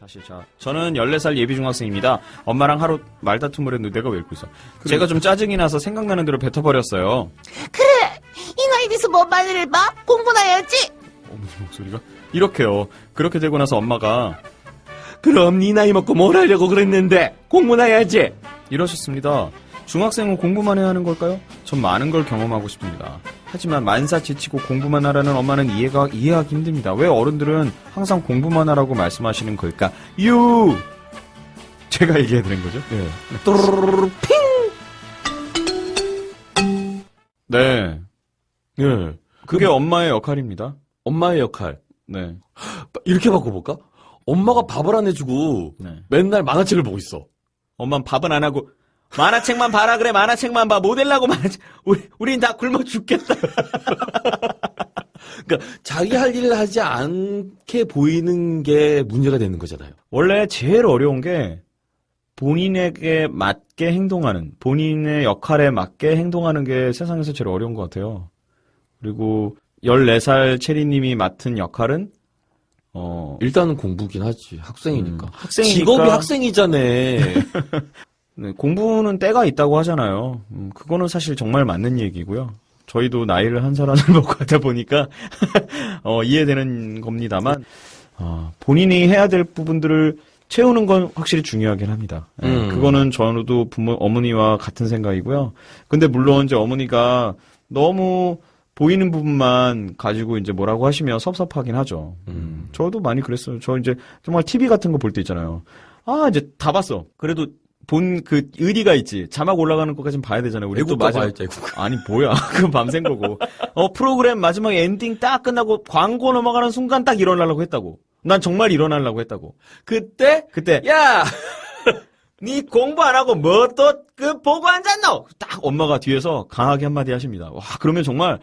다시 자 저는 14살 예비 중학생입니다. 엄마랑 하루 말다툼을 했는데 내가 왜 읽고 있어? 제가 좀 짜증이 나서 생각나는 대로 뱉어버렸어요. 그래 이 나이 돼서 뭔 말을 봐 공부나 해야지 어머니 목소리가 이렇게요. 그렇게 되고 나서 엄마가 그럼 네 나이 먹고 뭘 하려고 그랬는데 공부나 해야지. 이러셨습니다. 중학생은 공부만 해야 하는 걸까요? 전 많은 걸 경험하고 싶습니다. 하지만 만사 지치고 공부만 하라는 엄마는 이해가 이해하기 힘듭니다. 왜 어른들은 항상 공부만 하라고 말씀하시는 걸까? 유 제가 얘기해 드린 거죠? 예. 또르르르 핑. 네. 예. 그게 엄마의 역할입니다. 엄마의 역할 네. 이렇게 바꿔볼까? 엄마가 밥을 안 해주고 네. 맨날 만화책을 보고 있어. 엄마는 밥은 안 하고 만화책만 봐라 그래 만화책만 봐 모델라고 만화책 우리 우린 다 굶어 죽겠다. 그러니까 자기 할 일을 하지 않게 보이는 게 문제가 되는 거잖아요. 원래 제일 어려운 게 본인에게 맞게 행동하는, 본인의 역할에 맞게 행동하는 게 세상에서 제일 어려운 것 같아요. 그리고 14살 체리님이 맡은 역할은, 어, 일단은 공부긴 하지. 학생이니까. 음, 학생이니까. 직업이 학생이잖아. 네, 공부는 때가 있다고 하잖아요. 음, 그거는 사실 정말 맞는 얘기고요. 저희도 나이를 한 살 한 살 먹고 하다 보니까 어, 이해되는 겁니다만 어, 본인이 해야 될 부분들을 채우는 건 확실히 중요하긴 합니다. 예, 음. 그거는 저도 부모 어머니와 같은 생각이고요. 근데 물론 이제 어머니가 너무 보이는 부분만 가지고 이제 뭐라고 하시면 섭섭하긴 하죠. 음, 저도 많이 그랬어요. 저 이제 정말 TV 같은 거 볼 때 있잖아요. 아 이제 다 봤어. 그래도 본 그 의리가 있지. 자막 올라가는 것까지는 봐야 되잖아요. 우리 또 애국가 마지막 봐야지, 애국가. 아니 뭐야. 그건 밤샌 거고. 어 프로그램 마지막 엔딩 딱 끝나고 광고 넘어가는 순간 딱 일어나려고 했다고. 난 정말 일어나려고 했다고. 그때 그때 야! 네 공부 안 하고 뭐 또 그 보고 앉았노? 딱 엄마가 뒤에서 강하게 한마디 하십니다. 와 그러면 정말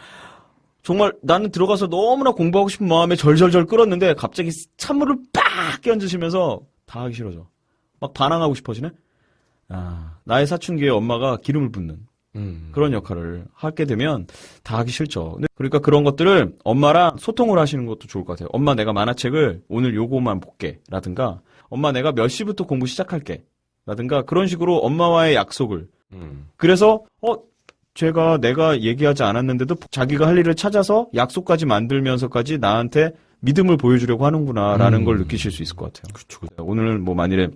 정말 나는 들어가서 너무나 공부하고 싶은 마음에 절절절 끓었는데 갑자기 찬물을 빡 끼얹으시면서 다 하기 싫어져. 막 반항하고 싶어지네 아 나의 사춘기에 엄마가 기름을 붓는 음. 그런 역할을 하게 되면 다 하기 싫죠. 그러니까 그런 것들을 엄마랑 소통을 하시는 것도 좋을 것 같아요. 엄마 내가 만화책을 오늘 요거만 볼게. 라든가 엄마 내가 몇 시부터 공부 시작할게. 라든가 그런 식으로 엄마와의 약속을 음. 그래서 어 제가 내가 얘기하지 않았는데도 자기가 할 일을 찾아서 약속까지 만들면서까지 나한테 믿음을 보여주려고 하는구나라는 음. 걸 느끼실 수 있을 것 같아요. 그쵸, 그쵸. 오늘 뭐 만일에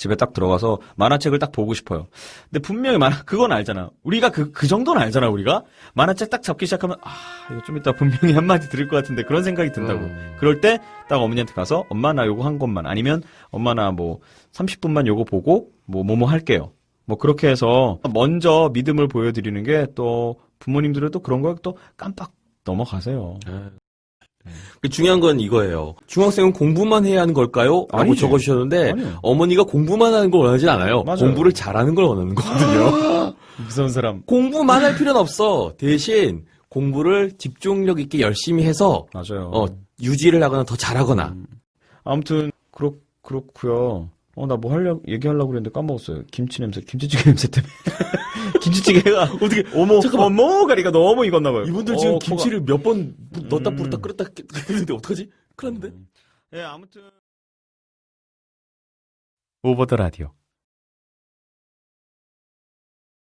집에 딱 들어가서 만화책을 딱 보고 싶어요. 근데 분명히 만화 그건 알잖아. 우리가 그 그 정도는 알잖아. 우리가 만화책 딱 잡기 시작하면 아 이거 좀 이따 분명히 한 마디 들을 것 같은데 그런 생각이 든다고. 음. 그럴 때 딱 어머니한테 가서 엄마 나 요거 한 것만 아니면 엄마 나 뭐 30분만 요거 보고 뭐 뭐뭐 할게요. 뭐 그렇게 해서 먼저 믿음을 보여드리는 게 또 부모님들은 또 그런 걸 또 깜빡 넘어가세요. 그 중요한 건 이거예요. 중학생은 공부만 해야 하는 걸까요? 라고 아니지. 적어주셨는데 아니요. 어머니가 공부만 하는 걸 원하진 않아요. 맞아요. 공부를 잘하는 걸 원하는 거거든요. 무서운 사람. 공부만 할 필요는 없어. 대신 공부를 집중력 있게 열심히 해서 맞아요. 어, 유지를 하거나 더 잘하거나. 아무튼 그렇 그렇고요. 어 나 뭐 하려 얘기하려고 그랬는데 까먹었어요. 김치 냄새, 김치찌개 냄새 때문에. 김치찌개가 어떻게 어머 어머 가리가 너무 익었나 봐요. 이분들 지금 어, 김치를 몇 번 넣었다 음. 불었다 끓였다 했는데 어떡하지? 큰일 났는데? 예, 아무튼 오버 더 라디오.